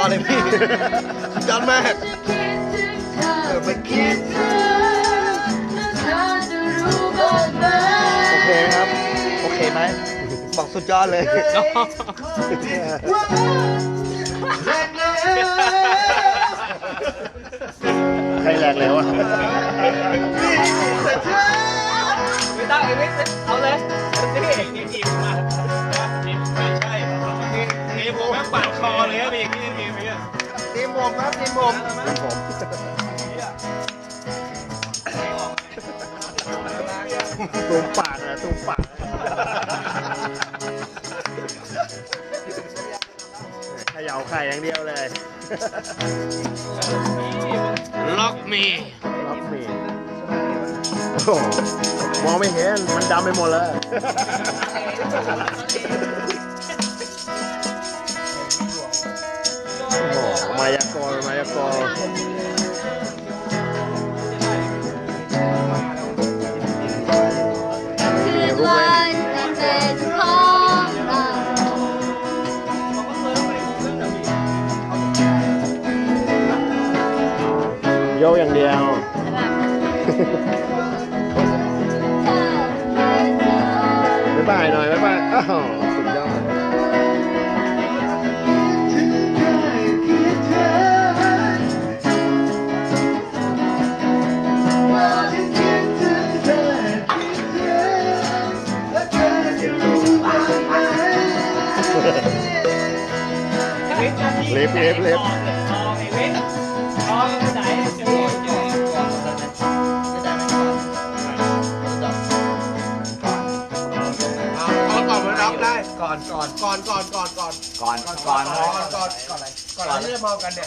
อดเลยพี่สุดยอดมากจะคิดถึงเธอและคิดถึงแล้วเธอจะรู้บ้างไหมโอเคครับ โอเคไหมบอกสุดยอดเลย ใครแหลกเลยวะไม่ต้องไอ้วิทย์เอาเลย ปาดคอเลยครับพี่ทีมทีมเนี่ยทีมผมครับทีมผมตูมปากนะตูมปากเขย่าไข่อย่างเดียวเลย ล็อกมีรับมีมองไม่เห็น มันดำไปหมดเลย โหมายากลมายากลคืนวันจะเป็นของเราโยกอย่างเดียว บ๊ายบายหน่อย บ๊ายบายอ้าว เล็บเล็บเล็บก่อนก่อนมารับได้ก่อนก่อนก่อนก่อนก่อนก่อนก่อนก่อนก่อนก่อนก่อนก่อนก่อนที่จะมองกันเนี่ย